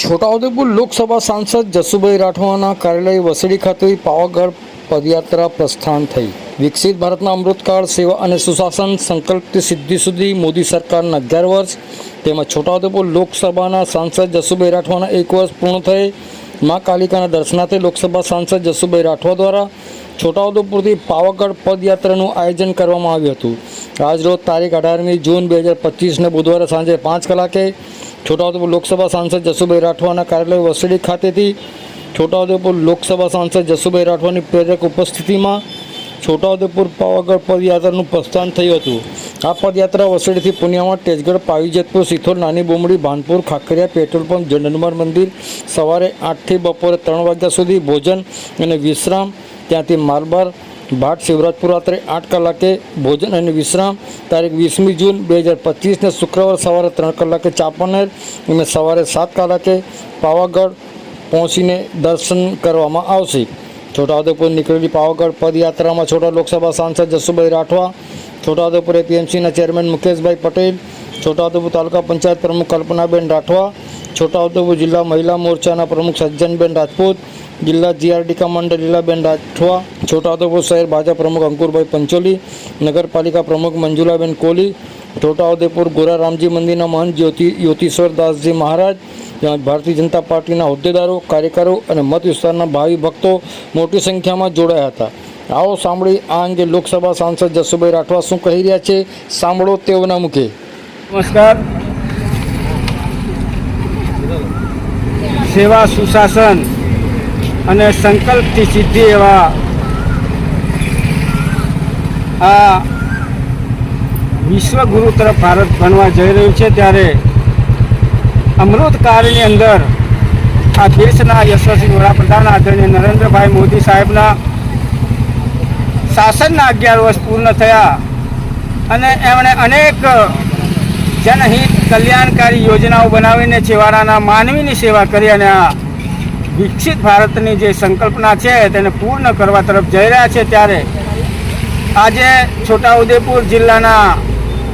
છોટાઉદેપુર લોકસભા સાંસદ જસુભાઈ રાઠવાના કાર્યાલય વસડી ખાતે પાવાગઢ પદયાત્રા પ્રસ્થાન થઈ. વિકસિત ભારતના અમૃતકાળ સેવા અને સુશાસન સંકલ્પથી સિદ્ધિ સુધી મોદી સરકારના અગિયાર વર્ષ તેમજ છોટાઉદેપુર લોકસભાના સાંસદ જસુભાઈ રાઠવાના એક વર્ષ પૂર્ણ થઈ. મા કાલિકાના દર્શનાર્થે લોકસભા સાંસદ જસુભાઈ રાઠવા દ્વારા છોટાઉદેપુરથી પાવાગઢ પદયાત્રાનું આયોજન કરવામાં આવ્યું હતું. આજરોજ તારીખ અઢારમી જૂન બે હજાર પચીસને બુધવારે સાંજે પાંચ કલાકે છોટાઉદેપુર લોકસભા સાંસદ જસુભાઈ રાઠવાના કાર્યાલય વસડી ખાતેથી છોટાઉદેપુર લોકસભા સાંસદ જસુભાઈ રાઠવાની પ્રેરક ઉપસ્થિતિમાં છોટાઉદેપુર પાવાગઢ પદયાત્રાનું પ્રસ્થાન થયું હતું. આ પદયાત્રા વસડીથી પુણ્યામાં તેજગઢ, પાવીજતપુર, સિથોર, નાની બોમડી, ભાનપુર, ખાખરિયા, પેટ્રોલ પંપ જંડનમાર મંદિર, સવારે આઠથી બપોરે ત્રણ વાગ્યા સુધી ભોજન અને વિશ્રામ, ત્યાંથી માલબાર ભાટ શિવરાજપુર રાત્રે આઠ કલાકે ભોજન અને વિશ્રામ, તારીખ વીસમી જૂન બે હજાર પચીસને શુક્રવાર સવારે ત્રણ કલાકે ચાપનેર અને સવારે સાત કલાકે પાવાગઢ પહોંચીને દર્શન કરવામાં આવશે. છોટાઉદેપુર નીકળેલી પાવાગઢ પદયાત્રામાં છોટા લોકસભા સાંસદ જસુભાઈ રાઠવા, છોટાઉદેપુર એપીએમસીના ચેરમેન મુકેશભાઈ પટેલ, છોટાઉદેપુર તાલુકા પંચાયત પ્રમુખ કલ્પનાબેન રાઠવા, છોટાઉદેપુર જિલ્લા મહિલા મોરચાના પ્રમુખ સજ્જનબેન રાજપૂત જિલ્લા જીઆરડી કમાન્ડર લીલાબેન રાઠવા, છોટાઉદેપુર શહેર ભાજપ પ્રમુખ અંકુરભાઈ પંચોલી, નગરપાલિકા પ્રમુખ મંજુલાબેન કોહલી છોટાઉદેપુર ગોરા રામજી મંદિરના મહંત જ્યોતિ યોતીશ્વર દાસજી મહારાજ, તેમજ ભારતીય જનતા પાર્ટીના હોદ્દેદારો, કાર્યકરો અને મત વિસ્તારના ભાવિ ભક્તો મોટી સંખ્યામાં જોડાયા હતા. આવો સાંભળી આ અંગે લોકસભા સાંસદ જસુભાઈ રાઠવા શું કહી રહ્યા છે, સાંભળો તેઓના મુખે. નમસ્કાર. સેવા સુશાસન અને સંકલ્પથી સિદ્ધિ એવા આ વિશ્વગુરુ તરફ ભારત બનવા જઈ રહ્યું છે ત્યારે અમૃતકાળની અંદર આ દેશના યશસ્વી વડાપ્રધાન આદરણીય નરેન્દ્રભાઈ મોદી સાહેબના શાસનના અગિયાર વર્ષ પૂર્ણ થયા અને એમણે અનેક જનહિત કલ્યાણકારી યોજનાઓ બનાવીને છેવાડાના માનવીની સેવા કરી અને આ વિકસિત ભારતની જે સંકલ્પના છે તેને પૂર્ણ કરવા તરફ જઈ રહ્યા છે ત્યારે આજે છોટાઉદેપુર જિલ્લાના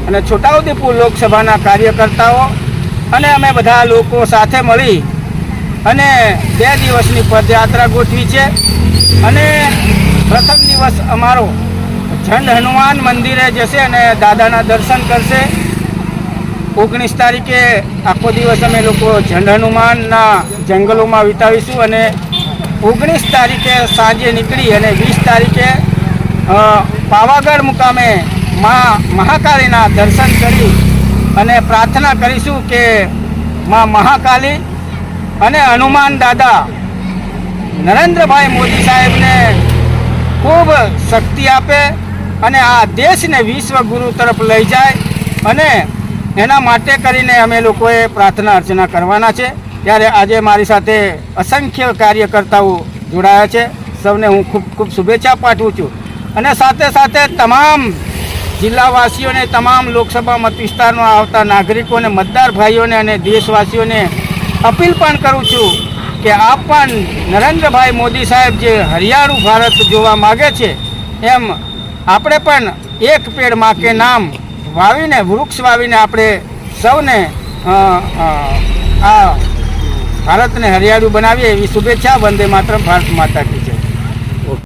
અને છોટાઉદેપુર લોકસભાના કાર્યકર્તાઓ અને અમે બધા લોકો સાથે મળી અને બે દિવસની પદયાત્રા ગોઠવી છે. અને પ્રથમ દિવસ અમારો ઝંડ હનુમાન મંદિરે જશે અને દાદાના દર્શન કરશે. ઓગણીસ તારીખે આખો દિવસ અમે લોકો હનુમાનના જંગલોમાં વિતાવીશું અને ઓગણીસ તારીખે સાંજે નીકળી અને વીસ તારીખે પાવાગઢ મુકામે મા મહાકાળીના દર્શન કરી અને પ્રાર્થના કરીશું કે મા મહાકાલી અને હનુમાન દાદા નરેન્દ્રભાઈ મોદી સાહેબને ખૂબ શક્તિ આપે અને આ દેશને વિશ્વગુરુ તરફ લઈ જાય અને એના માટે કરીને અમે લોકોએ પ્રાર્થના અર્ચના કરવાના છે. ત્યારે આજે મારી સાથે અસંખ્ય કાર્યકર્તાઓ જોડાયા છે. સૌને હું ખૂબ ખૂબ શુભેચ્છા પાઠવું છું. અને સાથે સાથે તમામ જિલ્લાવાસીઓને, તમામ લોકસભા મત વિસ્તારમાં આવતા નાગરિકોને, મતદાર ભાઈઓને અને દેશવાસીઓને અપીલ પણ કરું છું કે આપ પણ નરેન્દ્રભાઈ મોદી સાહેબ જે હરિયાળું ભારત જોવા માગે છે, એમ આપણે પણ એક પેડમાં કે નામ વાવીને, વૃક્ષ વાવીને આપણે સૌને આ ભારતને હરિયાળું બનાવીએ એવી શુભેચ્છા, વંદે માત્ર ભારત માતા કી.